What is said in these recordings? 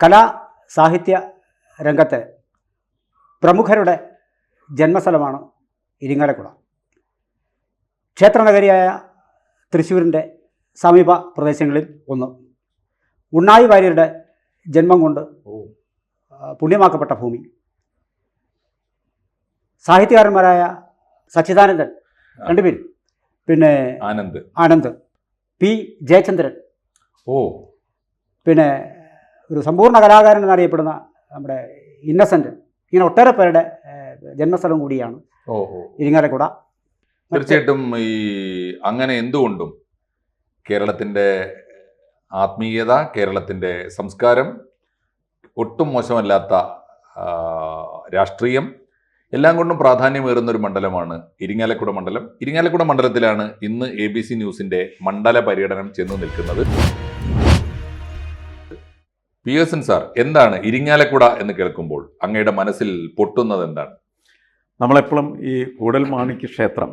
കലാ സാഹിത്യ രംഗത്തെ പ്രമുഖരുടെ ജന്മസ്ഥലമാണ് ഇരിങ്ങാലക്കുട. ക്ഷേത്രനഗരിയായ തൃശ്ശൂരിന്റെ സമീപ പ്രദേശങ്ങളിൽ ഒന്ന്. ഉണ്ണായി വാര്യരുടെ ജന്മം കൊണ്ട് പുണ്യമാക്കപ്പെട്ട ഭൂമി. സാഹിത്യകാരന്മാരായ സച്ചിദാനന്ദൻ രണ്ടുപേരും പിന്നെ ആനന്ദ്. ആനന്ദ്. പി. ജയചന്ദ്രൻ. ഓ. പിന്നെ ഒരു സമ്പൂർണ കലാകാരൻ എന്നറിയപ്പെടുന്ന നമ്മുടെ ഇന്നസെന്റ് ഇങ്ങനെ ഒട്ടേറെ പേരുടെ ജന്മസ്ഥലം കൂടിയാണ് ഇരിങ്ങാലക്കുട. തീർച്ചയായിട്ടും ഈ അങ്ങനെ എന്തുകൊണ്ടും കേരളത്തിന്റെ ആത്മീയത കേരളത്തിന്റെ സംസ്കാരം ഒട്ടും മോശമല്ലാത്ത രാഷ്ട്രീയം എല്ലാം കൊണ്ടും പ്രാധാന്യമേറുന്ന ഒരു മണ്ഡലമാണ് ഇരിങ്ങാലക്കുട മണ്ഡലം. ഇരിങ്ങാലക്കുട മണ്ഡലത്തിലാണ് ഇന്ന് എ ബി സി ന്യൂസിന്റെ മണ്ഡല പര്യടനം ചെന്നു നിൽക്കുന്നത്. പി എസ് എൻ സാർ എന്താണ് ഇരിങ്ങാലക്കുട എന്ന് കേൾക്കുമ്പോൾ അങ്ങയുടെ മനസ്സിൽ പൊട്ടുന്നത് എന്താണ്? നമ്മളെപ്പോഴും ഈ കൂടൽ മാണിക്യ ക്ഷേത്രം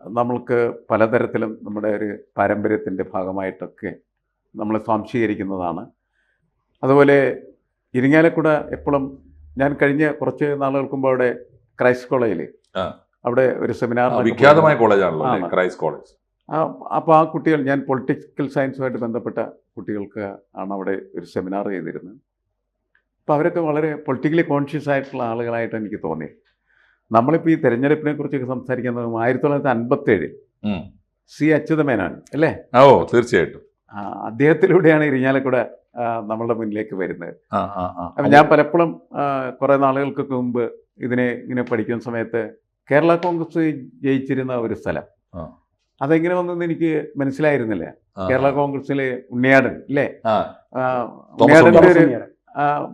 നമ്മൾക്ക് പലതരത്തിലും നമ്മുടെ ഒരു പാരമ്പര്യത്തിന്റെ ഭാഗമായിട്ടൊക്കെ നമ്മൾ സ്വാംശീകരിക്കുന്നതാണ്. അതുപോലെ ഇരിങ്ങാലക്കുട എപ്പോഴും ഞാൻ കഴിഞ്ഞ കുറച്ച് നാളുകൾക്ക് മുമ്പ് അവിടെ ക്രൈസ്റ്റ് കോളേജിൽ. അവിടെ ഒരു സെമിനാർ വിഖ്യാതമായ കോളേജാണല്ലോ? Christ college. അപ്പോൾ ആ കുട്ടികൾ ഞാൻ പൊളിറ്റിക്കൽ സയൻസുമായിട്ട് ബന്ധപ്പെട്ട കുട്ടികൾക്ക് ആണ് അവിടെ ഒരു സെമിനാർ ചെയ്തിരുന്നത്. അപ്പോൾ അവരൊക്കെ വളരെ പൊളിറ്റിക്കലി കോൺഷ്യസ് ആയിട്ടുള്ള ആളുകളായിട്ട് എനിക്ക് തോന്നി. നമ്മളിപ്പോൾ ഈ തെരഞ്ഞെടുപ്പിനെ കുറിച്ചൊക്കെ സംസാരിക്കുന്നത് ആയിരത്തി തൊള്ളായിരത്തി അൻപത്തേഴിൽ. സി അച്യുതമേനോൻ അല്ലേ? ഓ തീർച്ചയായിട്ടും. അദ്ദേഹത്തിലൂടെയാണ് ഇരിഞ്ഞാലക്കുട നമ്മളുടെ മുന്നിലേക്ക് വരുന്നത്. അപ്പം ഞാൻ പലപ്പോഴും കുറെ നാളുകൾക്കൊക്കെ മുമ്പ് ഇതിനെ ഇങ്ങനെ പഠിക്കുന്ന സമയത്ത് കേരള കോൺഗ്രസ് ജയിച്ചിരുന്ന ഒരു സ്ഥലം. അതെങ്ങനെ വന്നെന്ന് എനിക്ക് മനസ്സിലായിരുന്നില്ല. കേരള കോൺഗ്രസിലെ ഉണ്ണിയാടൻ തോമസ് ഉണ്ണിയാടന്റെ ഒരു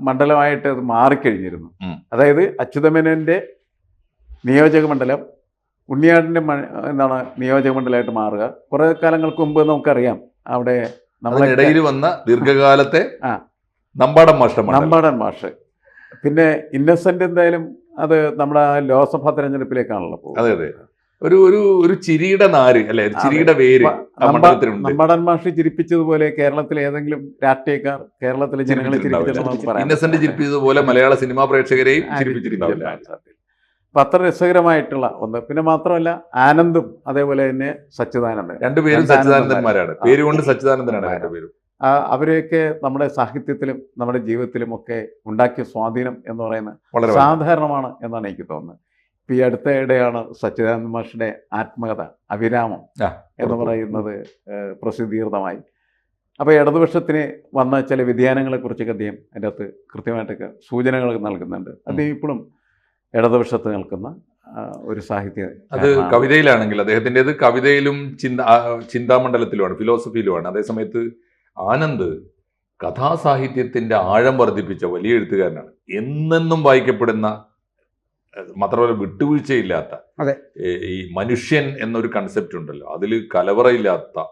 മണ്ഡലമായിട്ട് അത് മാറിക്കഴിഞ്ഞിരുന്നു. അതായത് അച്യുതമേനോന്റെ നിയോജക മണ്ഡലം ഉണ്ണിയാടിന്റെ എന്താണ് നിയോജക മണ്ഡലമായിട്ട് മാറുക. കുറെ കാലങ്ങൾക്ക് മുമ്പ് നമുക്കറിയാം അവിടെ നമ്മളെ ഇടയിൽ വന്ന ദീർഘകാലത്തെ ആ. മാഷ് നമ്പാടൻ മാഷ് പിന്നെ ഇന്നസെന്റ് എന്തായാലും അത് നമ്മുടെ ലോക്സഭാ തെരഞ്ഞെടുപ്പിലേക്കാണല്ലോ അതെ അതെ. ഒരു ഒരു ഒരു ചിരിയുടെ നാര് അല്ലെ? ചിരിയുടെ വേര് നമ്മുടെ മാഷി ചിരിപ്പിച്ചതുപോലെ കേരളത്തിലെ ഏതെങ്കിലും രാഷ്ട്രീയക്കാർ കേരളത്തിലെ ജനങ്ങളെ ഇന്നസെന്റ്. ചിരിപ്പിച്ചതുപോലെ മലയാള സിനിമാ പ്രേക്ഷകരെയും ചിരിപ്പിച്ചിട്ടുണ്ടാവില്ല. അപ്പൊ അത്ര രസകരമായിട്ടുള്ള ഒന്ന്. പിന്നെ മാത്രമല്ല ആനന്ദും അതേപോലെ തന്നെ സച്ചിദാനന്ദൻ. രണ്ടുപേരും സച്ചിദാനന്ദന്മാരാണ്. പേരുകൊണ്ട് പേര് കൊണ്ട് സച്ചിദാനന്ദനാണ്. രണ്ടുപേരും അവരെയൊക്കെ നമ്മുടെ സാഹിത്യത്തിലും നമ്മുടെ ജീവിതത്തിലും ഒക്കെ ഉണ്ടാക്കിയ സ്വാധീനം എന്ന് പറയുന്നത് വളരെ സാധാരണമാണ് എന്നാണ് എനിക്ക് തോന്നുന്നത്. ഈ അടുത്തയിടെയാണ് സച്ചിദാനന്ദ മാഷിന്റെ ആത്മകഥ അവിരാമം എന്ന് പറയുന്നത് പ്രസിദ്ധീകൃതമായി. അപ്പോൾ ഇടതുപക്ഷത്തിന് വന്ന ചില വ്യതിയാനങ്ങളെ കുറിച്ചൊക്കെ അദ്ദേഹം അതിന്റെ അകത്ത് കൃത്യമായിട്ടൊക്കെ സൂചനകൾ നൽകുന്നുണ്ട്. അദ്ദേഹം ഇപ്പോഴും ഇടതുപക്ഷത്ത് നിൽക്കുന്ന ഒരു സാഹിത്യ അത് കവിതയിലാണെങ്കിൽ അദ്ദേഹത്തിന്റെത് കവിതയിലും ചിന്ത ചിന്താമണ്ഡലത്തിലുമാണ് ഫിലോസഫിയിലുമാണ് അതേസമയത്ത് ആനന്ദ് കഥാസാഹിത്യത്തിന്റെ ആഴം വർദ്ധിപ്പിച്ച വലിയ എഴുത്തുകാരനാണ്. എന്നെന്നും വായിക്കപ്പെടുന്ന മാത്രമല്ല വിട്ടുവീഴ്ചയില്ലാത്ത അതെ. ഈ മനുഷ്യൻ എന്നൊരു കൺസെപ്റ്റ് ഉണ്ടല്ലോ. അതിൽ കലവറയില്ലാത്ത ഇല്ലാത്ത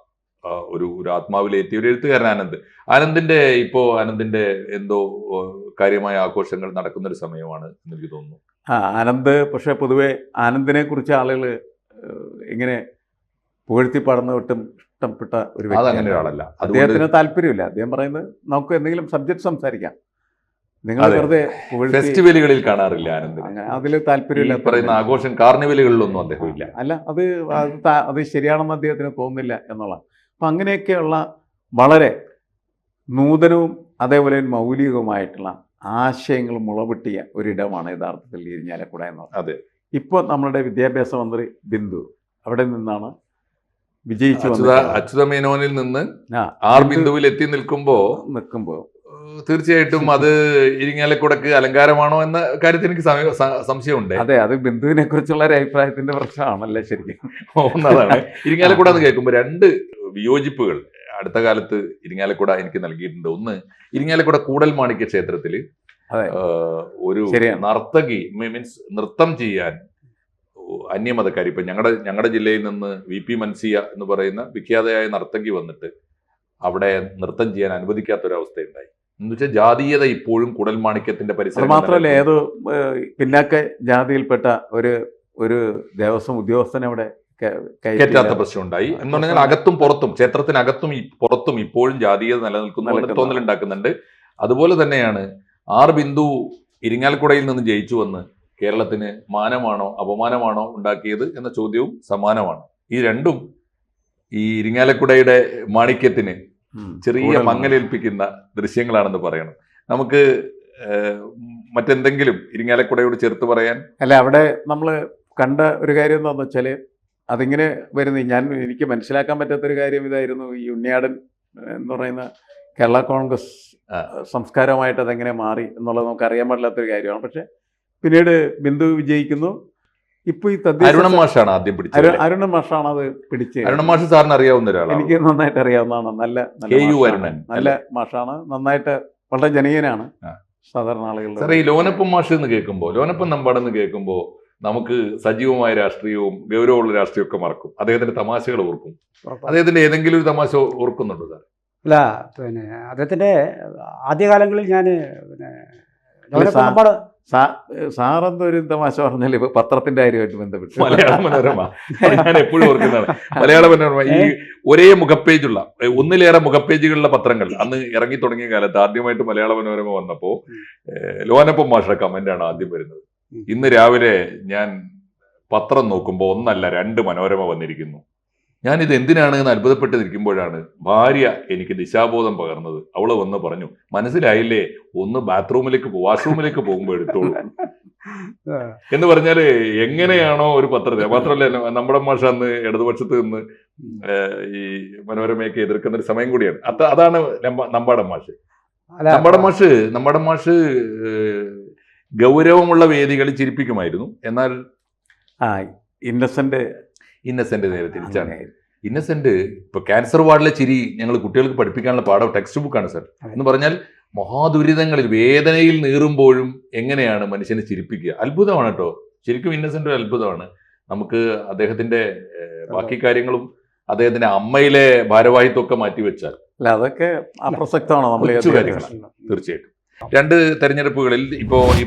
ഒരു ഒരു ആത്മാവിലേറ്റിയ ഒരു എഴുത്തുകാരൻ ആനന്ദ്. ആനന്ദിന്റെ ഇപ്പോ ആനന്ദിന്റെ എന്തോ കാര്യമായ ആഘോഷങ്ങൾ നടക്കുന്ന ഒരു സമയമാണ് എന്ന് എനിക്ക് തോന്നുന്നു. ആ ആനന്ദ് പക്ഷേ പൊതുവെ ആനന്ദിനെ കുറിച്ച് ആളുകൾ ഇങ്ങനെ പുകഴ്ത്തി പാടുന്ന ഒട്ടും ഇഷ്ടപ്പെട്ട ഒരു അത് അങ്ങനെ വ്യക്തിയല്ല. ഒരാളല്ല അദ്ദേഹത്തിന് താല്പര്യമില്ല. അദ്ദേഹം പറയുന്നത് നമുക്ക് എന്തെങ്കിലും സബ്ജക്ട് സംസാരിക്കാം. നിങ്ങൾ വെറുതെ ഫെസ്റ്റിവലുകളിൽ കാണാറില്ല അങ്ങനെ അതിൽ താല്പര്യമില്ല പറയുന്ന ആഘോഷം കാർണിവലുകളിലൊന്നും അദ്ദേഹം ഇല്ല അല്ല അത് അത് ശരിയാണെന്ന് അദ്ദേഹത്തിന് തോന്നുന്നില്ല എന്നുള്ള അപ്പം അങ്ങനെയൊക്കെയുള്ള വളരെ നൂതനവും അതേപോലെ മൗലികവുമായിട്ടുള്ള ആശയങ്ങൾ മുളപൊട്ടിയ ഒരിടമാണ് യഥാർത്ഥത്തിൽ ഇരിഞ്ഞാലക്കുട എന്ന് പറയുന്നത്. അതെ. ഇപ്പോൾ നമ്മളുടെ വിദ്യാഭ്യാസ മന്ത്രി ബിന്ദു അവിടെ നിന്നാണ് വിജയിച്ചു അച്യുത അച്യുത മേനോനിൽ നിന്ന് ആ, ആർ ബിന്ദുവിൽ എത്തി നിൽക്കുമ്പോൾ നിൽക്കുമ്പോൾ തീർച്ചയായിട്ടും അത് ഇരിങ്ങാലക്കുടക്ക് അലങ്കാരമാണോ എന്ന കാര്യത്തിൽ എനിക്ക് സംശയം ഉണ്ട് സംശയമുണ്ട്. അതെ അത് ബിന്ദുവിനെ കുറിച്ചുള്ള ഒരു അഭിപ്രായത്തിന്റെ പ്രശ്നമാണല്ലേ ശരിക്കും. ഒന്നതാണ് ഇരിങ്ങാലക്കുട എന്ന് കേൾക്കുമ്പോൾ രണ്ട് വിയോജിപ്പുകൾ അടുത്ത കാലത്ത് ഇരിങ്ങാലക്കുട എനിക്ക് നൽകിയിട്ടുണ്ട്. ഒന്ന് ഇരിങ്ങാലക്കുട കൂടൽ മാണിക്യ ക്ഷേത്രത്തിൽ അതെ. ഒരു നർത്തകി മീൻസ് നൃത്തം ചെയ്യാൻ അന്യമതക്കാരി. ഇപ്പൊ ഞങ്ങളുടെ ഞങ്ങളുടെ ജില്ലയിൽ നിന്ന് വി പി മൻസിയ എന്ന് പറയുന്ന വിഖ്യാതയായ നർത്തകി വന്നിട്ട് അവിടെ നൃത്തം ചെയ്യാൻ അനുവദിക്കാത്തൊരവസ്ഥയുണ്ടായി. എന്ന് വെച്ചാൽ ജാതീയത ഇപ്പോഴും കുടൽമാണിക്യത്തിന്റെ പരിസരം മാത്രമല്ല ഏതോ പിന്നാക്ക ജാതിയിൽപ്പെട്ട ഒരു ഒരു ദേവസ്വം ഉദ്യോഗസ്ഥനെ അവിടെ. കയറ്റാത്ത പ്രശ്നം ഉണ്ടായി എന്നുണ്ടെങ്കിൽ അകത്തും പുറത്തും ക്ഷേത്രത്തിനകത്തും പുറത്തും ഇപ്പോഴും ജാതീയത നിലനിൽക്കുന്നു. തോന്നലുണ്ടാക്കുന്നുണ്ട് അതുപോലെ തന്നെയാണ് ആർ ബിന്ദു ഇരിങ്ങാലക്കുടയിൽ നിന്ന് ജയിച്ചു വന്ന് കേരളത്തിന് മാനമാണോ അപമാനമാണോ ഉണ്ടാക്കിയത് എന്ന ചോദ്യവും സമാനമാണ് ഈ രണ്ടും ഈ ഇരിങ്ങാലക്കുടയുടെ മാണിക്യത്തിന്. ചെറിയ മങ്ങലേൽപ്പിക്കുന്ന ദൃശ്യങ്ങളാണെന്ന് പറയണം. നമുക്ക് മറ്റെന്തെങ്കിലും ഇരിങ്ങാലക്കുടയോട് ചേർത്ത് പറയാൻ? അല്ല അവിടെ നമ്മൾ കണ്ട ഒരു കാര്യം എന്താണെന്ന് വെച്ചാൽ അതിങ്ങനെ വരുന്ന ഞാൻ എനിക്ക് മനസ്സിലാക്കാൻ പറ്റാത്തൊരു കാര്യം ഇതായിരുന്നു. ഈ ഉണ്ണിയാടൻ എന്ന് പറയുന്ന കേരള കോൺഗ്രസ് സംസ്കാരമായിട്ട് അതെങ്ങനെ മാറി എന്നുള്ളത് നമുക്ക് അറിയാൻ പാടില്ലാത്തൊരു കാര്യമാണ്. പക്ഷെ പിന്നീട് ബിന്ദു വിജയിക്കുന്നു. ഇപ്പൊ ഈ തദ്ദേശ അരുണൻ മാഷാണ് ആദ്യം പിടിച്ചത് അരു- അരുണൻ മാഷാണ് അത് പിടിച്ചത്. അരുണൻ മാഷ് സാറിന് അറിയാവുന്ന ഒരാളാണ്? എനിക്ക് നന്നായിട്ട് അറിയാവുന്നതാണ്. നല്ല നല്ല കെ യു മാഷാണ്. അരുണൻ, നല്ല മാഷാണ്. നന്നായിട്ട് വളരെ ജനീയനാണ് സാധാരണ ആളുകളുടെ സാറേ ഈ ലോനപ്പം മാഷ് എന്ന് കേൾക്കുമ്പോൾ ലോനപ്പം നമ്പാടെന്ന് കേൾക്കുമ്പോൾ നമുക്ക് സജീവമായ രാഷ്ട്രീയവും ഗൗരവമുള്ള രാഷ്ട്രീയവും ഒക്കെ മറക്കും. അദ്ദേഹത്തിന്റെ തമാശകൾ ഓർക്കും. അദ്ദേഹത്തിന്റെ ഏതെങ്കിലും ഒരു തമാശ ഓർക്കുന്നുണ്ടോ സാർ അല്ല പിന്നെ അദ്ദേഹത്തിന്റെ ആദ്യകാലങ്ങളിൽ ഞാൻ പിന്നെ സാറെന്തോ ഒരു തമാശ പറഞ്ഞാൽ ഇപ്പൊ പത്രത്തിന്റെ കാര്യമായിട്ട് ബന്ധപ്പെട്ട്. മലയാള മനോരമ. ഞാൻ എപ്പോഴും ഓർക്കുന്നതാണ്. മലയാള മനോരമ. ഈ ഒരേ മുഖപ്പേജുള്ള ഒന്നിലേറെ മുഖപ്പേജുകളുള്ള പത്രങ്ങൾ. അന്ന് ഇറങ്ങി തുടങ്ങിയ കാലത്ത് ആദ്യമായിട്ട് മലയാള മനോരമ വന്നപ്പോ ലോനപ്പം മാഷ കമന്റ് ആണ് ആദ്യം വരുന്നത്. ഇന്ന് രാവിലെ ഞാൻ പത്രം നോക്കുമ്പോൾ ഒന്നല്ല രണ്ട് മനോരമ വന്നിരിക്കുന്നു. ഞാനിത് എന്തിനാണ് എന്ന് അത്ഭുതപ്പെട്ടിരിക്കുമ്പോഴാണ് ഭാര്യ എനിക്ക് ദിശാബോധം പകർന്നത്. അവൾ വന്ന് പറഞ്ഞു മനസ്സിലായില്ലേ? ഒന്ന് ബാത്റൂമിലേക്ക് വാഷ്റൂമിലേക്ക് പോകുമ്പോൾ എടുത്തോളൂ. എന്ന് പറഞ്ഞാൽ എങ്ങനെയാണോ ഒരു പത്രത്തെ മാത്രമല്ല നമ്മുടെ മാഷ അന്ന് ഇടതുപക്ഷത്ത് നിന്ന് ഈ മനോരമയൊക്കെ എതിർക്കുന്ന ഒരു സമയം കൂടിയാണ്. അത് അതാണ് നമ്പാടം നമ്പാടൻ മാഷ്. നമ്പാടം നമ്പാടൻ മാഷ് നമ്പാടൻ മാഷ് ഏഹ്, ഗൗരവമുള്ള വേദികളിൽ ചിരിപ്പിക്കുമായിരുന്നു. എന്നാൽ ആ ഇന്നസെന്റ് ഇന്നസെന്റ് നേരെ തിരിച്ചാണ്. ഇന്നസെന്റ് ഇപ്പൊ ക്യാൻസർ വാർഡിലെ ചിരി ഞങ്ങൾ കുട്ടികൾക്ക് പഠിപ്പിക്കാനുള്ള പാഠം ടെക്സ്റ്റ് ബുക്കാണ് സർ എന്ന് പറഞ്ഞാൽ മഹാദുരിതങ്ങളിൽ വേദനയിൽ നീറുമ്പോഴും എങ്ങനെയാണ് മനുഷ്യനെ ചിരിപ്പിക്കുക? അത്ഭുതമാണ് കേട്ടോ. ശരിക്കും ഇന്നസെന്റ് ഒരു അത്ഭുതമാണ്. നമുക്ക് അദ്ദേഹത്തിന്റെ ബാക്കി കാര്യങ്ങളും അദ്ദേഹത്തിന്റെ അമ്മയിലെ ഭാരവാഹിത്വം ഒക്കെ മാറ്റി വെച്ചാൽ അല്ല അതൊക്കെ അപ്രസക്തമാണ് നമ്മൾ. തീർച്ചയായിട്ടും. രണ്ട് തെരഞ്ഞെടുപ്പുകളിൽ ഇപ്പോ ഈ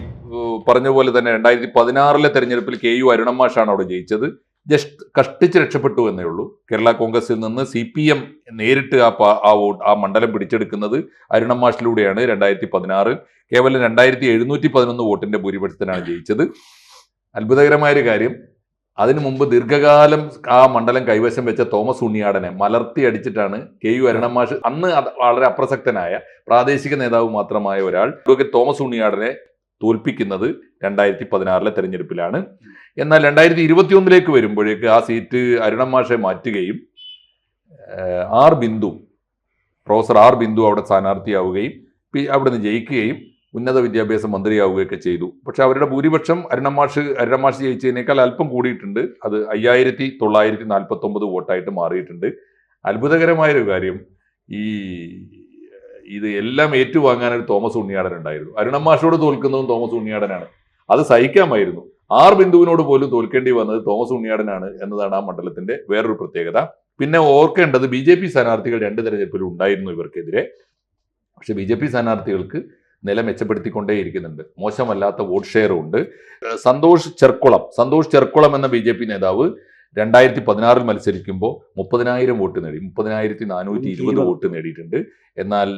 പറഞ്ഞ പോലെ തന്നെ രണ്ടായിരത്തി പതിനാറിലെ തെരഞ്ഞെടുപ്പിൽ കെ യു അരുണമാഷാണ് അവിടെ ജയിച്ചത്. ജസ്റ്റ് കഷ്ടിച്ച് രക്ഷപ്പെട്ടു എന്നേ ഉള്ളൂ. കേരള കോൺഗ്രസിൽ നിന്ന് സി പി എം നേരിട്ട് ആ ആ വോട്ട് ആ മണ്ഡലം പിടിച്ചെടുക്കുന്നത് അരുണമാഷിലൂടെയാണ് രണ്ടായിരത്തി പതിനാറിൽ കേവലം രണ്ടായിരത്തി എഴുന്നൂറ്റി പതിനൊന്ന് വോട്ടിന്റെ ഭൂരിപക്ഷത്തിനാണ് ജയിച്ചത്. അത്ഭുതകരമായൊരു കാര്യം അതിനു മുമ്പ് ദീർഘകാലം ആ മണ്ഡലം കൈവശം വെച്ച തോമസ് ഉണ്ണിയാടനെ മലർത്തി അടിച്ചിട്ടാണ് കെ യു അരുണമാഷ് അന്ന് വളരെ അപ്രസക്തനായ പ്രാദേശിക നേതാവ് മാത്രമായ ഒരാൾ. തോമസ് ഉണ്ണിയാടനെ തോൽപ്പിക്കുന്നത് രണ്ടായിരത്തി പതിനാറിലെ തെരഞ്ഞെടുപ്പിലാണ്. എന്നാൽ രണ്ടായിരത്തി ഇരുപത്തി ഒന്നിലേക്ക് വരുമ്പോഴേക്ക് ആ സീറ്റ് അരുണമാഷെ മാറ്റുകയും R Bindu professor R Bindu അവിടെ സ്ഥാനാർത്ഥിയാവുകയും പി- അവിടുന്ന് ജയിക്കുകയും ഉന്നത വിദ്യാഭ്യാസ മന്ത്രിയാവുകയൊക്കെ ചെയ്തു. പക്ഷെ അവരുടെ ഭൂരിപക്ഷം അരുണമാഷ് അരുണമാഷ് ജയിച്ചതിനേക്കാൾ അല്പം കൂടിയിട്ടുണ്ട്. അത് അയ്യായിരത്തി തൊള്ളായിരത്തി നാൽപ്പത്തി ഒമ്പത് വോട്ടായിട്ട് മാറിയിട്ടുണ്ട്. അത്ഭുതകരമായൊരു കാര്യം ഈ ഇത് എല്ലാം ഏറ്റുവാങ്ങാൻ ഒരു തോമസ് ഉണ്ണിയാടൻ ഉണ്ടായിരുന്നു. അരുണമാഷോട് തോൽക്കുന്നതും തോമസ് ഉണ്ണിയാടനാണ്. അത് സഹിക്കാമായിരുന്നു. ആർ ബിന്ദുവിനോട് പോലും തോൽക്കേണ്ടി വന്നത് തോമസ് ഉണ്ണിയാടനാണ് എന്നതാണ് ആ മണ്ഡലത്തിന്റെ വേറൊരു പ്രത്യേകത. പിന്നെ ഓർക്കേണ്ടത് ബി ജെ പി സ്ഥാനാർത്ഥികൾ രണ്ട് തെരഞ്ഞെടുപ്പിലും ഉണ്ടായിരുന്നു ഇവർക്കെതിരെ. പക്ഷെ ബി ജെ പി സ്ഥാനാർത്ഥികൾക്ക് നില മെച്ചപ്പെടുത്തിക്കൊണ്ടേയിരിക്കുന്നുണ്ട്. മോശമല്ലാത്ത വോട്ട് ഷെയറും ഉണ്ട്. സന്തോഷ് ചെർക്കുളം സന്തോഷ് ചെർക്കുളം എന്ന ബി നേതാവ് രണ്ടായിരത്തി പതിനാറിൽ മത്സരിക്കുമ്പോൾ മുപ്പതിനായിരം വോട്ട് നേടി മുപ്പതിനായിരത്തി നാനൂറ്റി ഇരുപത് വോട്ട് നേടിയിട്ടുണ്ട്. എന്നാൽ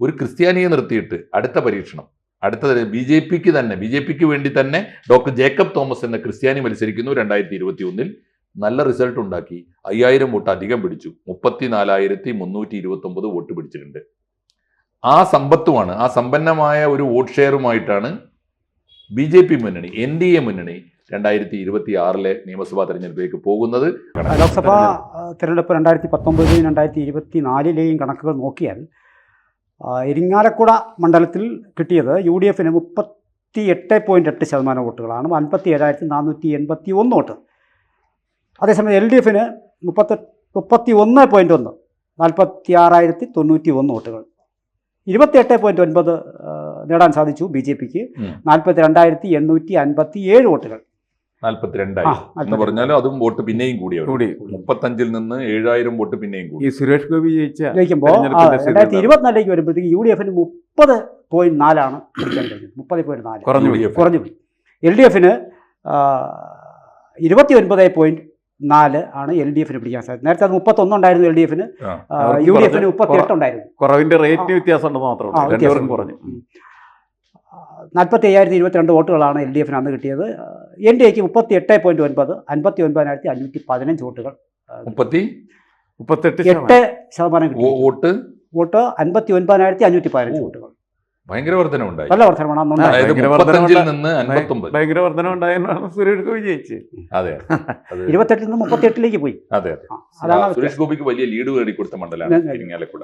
ഒരു ക്രിസ്ത്യാനിയെ നിർത്തിയിട്ട് അടുത്ത പരീക്ഷണം അടുത്ത ബി ജെ പിക്ക് തന്നെ ബി ജെ പിക്ക് വേണ്ടി തന്നെ ഡോക്ടർ ജേക്കബ് തോമസ് എന്ന ക്രിസ്ത്യാനി മത്സരിക്കുന്നു രണ്ടായിരത്തി ഇരുപത്തി ഒന്നിൽ നല്ല റിസൾട്ട് ഉണ്ടാക്കി അയ്യായിരം വോട്ട് അധികം പിടിച്ചു മുപ്പത്തി നാലായിരത്തി മുന്നൂറ്റി ഇരുപത്തി ഒമ്പത് വോട്ട് പിടിച്ചിട്ടുണ്ട്. ആ സമ്പത്തുമാണ് ആ സമ്പന്നമായ ഒരു വോട്ട് ഷെയറുമായിട്ടാണ് ബി ജെ പി മുന്നണി എൻ ഡി എ മുന്നണി രണ്ടായിരത്തി ഇരുപത്തി ആറിലെ നിയമസഭാ തെരഞ്ഞെടുപ്പിലേക്ക് പോകുന്നത്. ലോക്സഭാ തെരഞ്ഞെടുപ്പ് രണ്ടായിരത്തി പത്തൊമ്പതിലെയും രണ്ടായിരത്തി ഇരുപത്തി നാലിലെയും കണക്കുകൾ നോക്കിയാൽ എരിങ്ങാലക്കുട ഇരിങ്ങാലക്കുട മണ്ഡലത്തിൽ കിട്ടിയത് യു ഡി എഫിന് മുപ്പത്തി എട്ട് പോയിന്റ് എട്ട് ശതമാനം വോട്ടുകളാണ് അൻപത്തി ഏഴായിരത്തി നാനൂറ്റി എൺപത്തി ഒന്ന് വോട്ട്. അതേസമയം എൽ ഡി എഫിന് മുപ്പത്തി മുപ്പത്തി ഒന്ന് പോയിന്റ് ഒന്ന് നാൽപ്പത്തി ആറായിരത്തി തൊണ്ണൂറ്റി ഒന്ന് വോട്ടുകൾ. ഇരുപത്തിയെട്ട് പോയിന്റ് ഒൻപത് നേടാൻ സാധിച്ചു ബി ജെ പിക്ക് നാൽപ്പത്തി രണ്ടായിരത്തി എണ്ണൂറ്റി അൻപത്തി ഏഴ് വോട്ടുകൾ. നാൽപ്പത്തിരണ്ടായി ആ, എന്ന്. പറഞ്ഞാലും അതും വോട്ട് പിന്നെയും കൂടിയാണ് കൂടി മുപ്പത്തഞ്ചിൽ നിന്ന് ഏഴായിരം വോട്ട് പിന്നെയും കൂടി. ഈ സുരേഷ് ഗോപി ജയിച്ച രണ്ടായിരത്തി ഇരുപത്തിനാലിലേക്ക് വരുമ്പോഴത്തേക്ക് യു ഡി എഫിന് മുപ്പത് പോയിന്റ് നാലാണ് മുപ്പത് പോയിന്റ് നാല്. കുറഞ്ഞു പോയി. എൽ ഡി എഫിന് ഇരുപത്തി ഒൻപത് പോയിന്റ് നാല് ആണ് എൽ ഡി എഫിന് പിടിക്കാൻ സാധിച്ചത്. നേരത്തെ അത് മുപ്പത്തൊന്നുണ്ടായിരുന്നു എൽ ഡി എഫിന്. യു ഡി എഫിന് മുപ്പത്തി എട്ടുണ്ടായിരുന്നു കുറവിന്റെ റേറ്റിന് വ്യത്യാസം ഉണ്ടെന്ന് മാത്രമേ കുറഞ്ഞു. നാൽപ്പത്തി അയ്യായിരത്തി ഇരുപത്തിരണ്ട് വോട്ടുകളാണ് എൽ ഡി എഫിന് അന്ന് കിട്ടിയത്. എൻ ഡി എക്ക് മുപ്പത്തി എട്ട് പോയിന്റ് ഒൻപത് അൻപത്തി ഒൻപതിനായിരത്തി അഞ്ഞൂറ്റി പതിനഞ്ച് വോട്ടുകൾ മുപ്പത്തി? മുപ്പത്തെട്ട് എട്ട് ശതമാനം വോട്ട്? വോട്ട് അൻപത്തി ഒൻപതിനായിരത്തി അഞ്ഞൂറ്റി പതിനഞ്ച് വോട്ടുകൾ. ഭയങ്കര വർധനമുണ്ടായി നല്ല വർധനമാണ് ഭയങ്കര വർധനം ഉണ്ടായെന്നാണ് സുരേഷ് ഗോപി അതെ ഇരുപത്തെട്ടിൽ നിന്ന് മുപ്പത്തിയെട്ടിലേക്ക് പോയി. അതെ അതാണ് സുരേഷ് ഗോപിക്ക് വലിയ ലീഡ് നേടി കൊടുത്ത മണ്ഡലമാണ് ഇരിങ്ങാലക്കുട.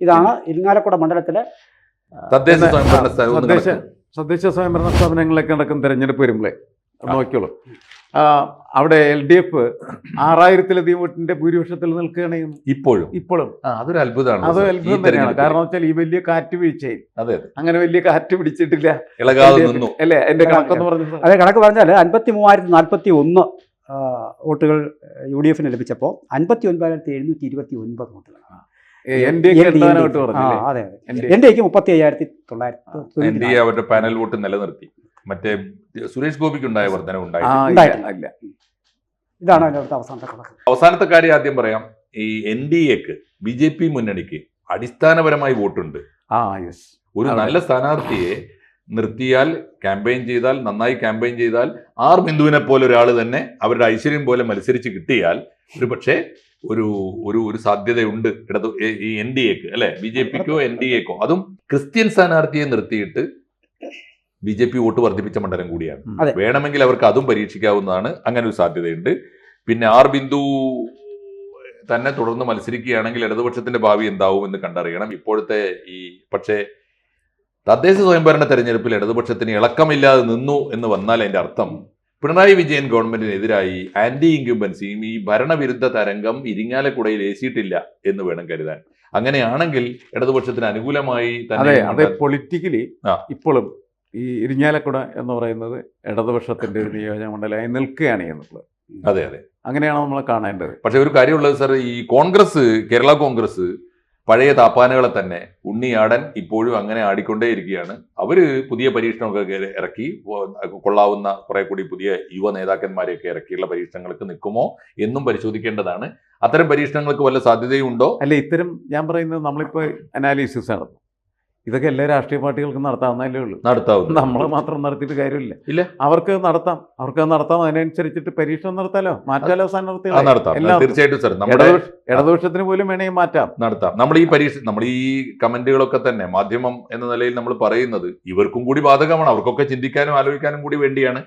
ഇതാണ് ഇരിങ്ങാലക്കുട മണ്ഡലത്തിലെ തദ്ദേശ തദ്ദേശ സ്വയംഭരണ സ്ഥാപനങ്ങളിലൊക്കെ നടക്കുന്ന തെരഞ്ഞെടുപ്പ് വരുമ്പോഴേ നോക്കിയോളൂ അവിടെ എൽ ഡി എഫ് ആറായിരത്തിലധികം വോട്ടിന്റെ ഭൂരിപക്ഷത്തിൽ നിൽക്കുകയാണ് ഇപ്പോഴും? ഇപ്പോഴും. അതൊരു അത്ഭുതമാണ്. അത്. അത്ഭുതം തന്നെയാണ്. കാരണം വെച്ചാൽ ഈ വലിയ കാറ്റ് വീഴ്ചയിൽ അതെ അങ്ങനെ വലിയ കാറ്റ് പിടിച്ചിട്ടില്ല അല്ലെ നിന്നു. അല്ലേ എന്റെ കണക്കെന്ന് പറഞ്ഞു അതെ കണക്ക് പറഞ്ഞാൽ അൻപത്തി മൂവായിരത്തി നാൽപ്പത്തി ഒന്ന് വോട്ടുകൾ യു ഡി എഫിന് ലഭിച്ചപ്പോൾ അൻപത്തി ഒൻപതിനായിരത്തി എഴുന്നൂറ്റി ഇരുപത്തി ഒൻപത് വോട്ടുകൾ എൻ ഡി അതെ എൻ ഡി അതെ എൻ ഡി എക്ക്. മുപ്പത്തി അയ്യായിരത്തി തൊള്ളായിരത്തി അവരുടെ പാനൽ വോട്ട് നിലനിർത്തി. മറ്റേ സുരേഷ് ഗോപിക്ക് ഉണ്ടായ വർധന ഉണ്ടായിട്ടില്ല. ഇതാണ് അതിന്റെ അവസാനത്തെ കണക്ക്. അവസാനത്തെ കാര്യം ആദ്യം പറയാം. ഈ N D A B J P മുന്നണിക്ക് അടിസ്ഥാനപരമായി വോട്ടുണ്ട്. ആ യെസ്. ഒരു നല്ല സ്ഥാനാർത്ഥിയെ നിർത്തിയാൽ ക്യാമ്പയിൻ ചെയ്താൽ നന്നായി ക്യാമ്പയിൻ ചെയ്താൽ ആർ ബിന്ദുവിനെ പോലെ ഒരാൾ തന്നെ അവരുടെ ഐശ്വര്യം പോലെ മത്സരിച്ച് കിട്ടിയാൽ ഒരു പക്ഷേ ഒരു ഒരു ഒരു സാധ്യതയുണ്ട്. ഇടതു ഈ- എൻ ഡി എക്ക് അല്ലെ? ബി ജെ പിക്കോ എൻ ഡി എക്കോ? അതും ക്രിസ്ത്യൻ സ്ഥാനാർത്ഥിയെ നിർത്തിയിട്ട് ബി ജെ പി വോട്ട് വർദ്ധിപ്പിച്ച മണ്ഡലം കൂടിയാണ്. വേണമെങ്കിൽ അവർക്ക് അതും പരീക്ഷിക്കാവുന്നതാണ്. അങ്ങനെ ഒരു സാധ്യതയുണ്ട്. പിന്നെ ആർ ബിന്ദു തന്നെ തുടർന്ന് മത്സരിക്കുകയാണെങ്കിൽ ഇടതുപക്ഷത്തിന്റെ ഭാവി എന്താവും എന്ന് കണ്ടറിയണം. ഇപ്പോഴത്തെ ഈ പക്ഷേ തദ്ദേശ സ്വയംഭരണ തെരഞ്ഞെടുപ്പിൽ ഇടതുപക്ഷത്തിന് ഇളക്കമില്ലാതെ നിന്നു എന്ന് വന്നാൽ അതിന്റെ അർത്ഥം പിണറായി വിജയൻ ഗവൺമെന്റിനെതിരായി ആന്റി ഇൻക്യുബൻസി ഈ ഭരണവിരുദ്ധ തരംഗം ഇരിങ്ങാലക്കുടയിൽ ഏശിയിട്ടില്ല എന്ന് വേണം കരുതാൻ. അങ്ങനെയാണെങ്കിൽ ഇടതുപക്ഷത്തിന് അനുകൂലമായി അതെ തന്നെ അതെ പൊളിറ്റിക്കലി ഇപ്പോഴും ഈ ഇരിഞ്ഞാലക്കുട എന്ന് പറയുന്നത് ഇടതുപക്ഷത്തിന്റെ ഒരു നിയോജക മണ്ഡലമായി നിൽക്കുകയാണ് എന്നുള്ളത്. അതെ അതെ. അങ്ങനെയാണ് നമ്മൾ കാണേണ്ടത്? പക്ഷെ ഒരു കാര്യമുള്ളത് സാർ ഈ കോൺഗ്രസ് കേരള കോൺഗ്രസ് പഴയ താപ്പാനകളെ തന്നെ ഉണ്ണിയാടൻ ഇപ്പോഴും അങ്ങനെ ആടിക്കൊണ്ടേയിരിക്കുകയാണ്. അവർ പുതിയ പരീക്ഷണമൊക്കെ ഇറക്കി കൊള്ളാവുന്ന കുറെ കൂടി പുതിയ യുവ നേതാക്കന്മാരെയൊക്കെ ഇറക്കിയുള്ള പരീക്ഷണങ്ങൾക്ക് നിൽക്കുമോ എന്നും പരിശോധിക്കേണ്ടതാണ്. അത്തരം പരീക്ഷണങ്ങൾക്ക് വല്ല സാധ്യതയും ഉണ്ടോ അല്ല ഇത്തരം ഞാൻ പറയുന്നത് നമ്മളിപ്പോൾ അനാലിസിസ് നടത്തും. ഇതൊക്കെ എല്ലാ രാഷ്ട്രീയ പാർട്ടികൾക്കും നടത്താവുന്നതല്ലേ ഉള്ളൂ. നടത്താവുന്ന നമ്മൾ മാത്രം നടത്തിയിട്ട് കാര്യമില്ല. ഇല്ല. അവർക്ക് നടത്താം. അവർക്ക് നടത്താം. അതിനനുസരിച്ചിട്ട് പരീക്ഷണം നടത്താലോ? മാറ്റാലോ നടത്താം. തീർച്ചയായിട്ടും സാർ. നമ്മുടെ ഇടതുപക്ഷ- ഇടതുപക്ഷത്തിന് പോലും വേണമെങ്കിൽ മാറ്റാം. നടത്താം. നമ്മൾ ഈ പരീക്ഷ നമ്മൾ ഈ കമന്റുകളൊക്കെ തന്നെ മാധ്യമം എന്ന നിലയിൽ നമ്മൾ പറയുന്നത് ഇവർക്കും കൂടി ബാധകമാണ്. അവർക്കൊക്കെ ചിന്തിക്കാനും ആലോചിക്കാനും കൂടി വേണ്ടിയാണ്.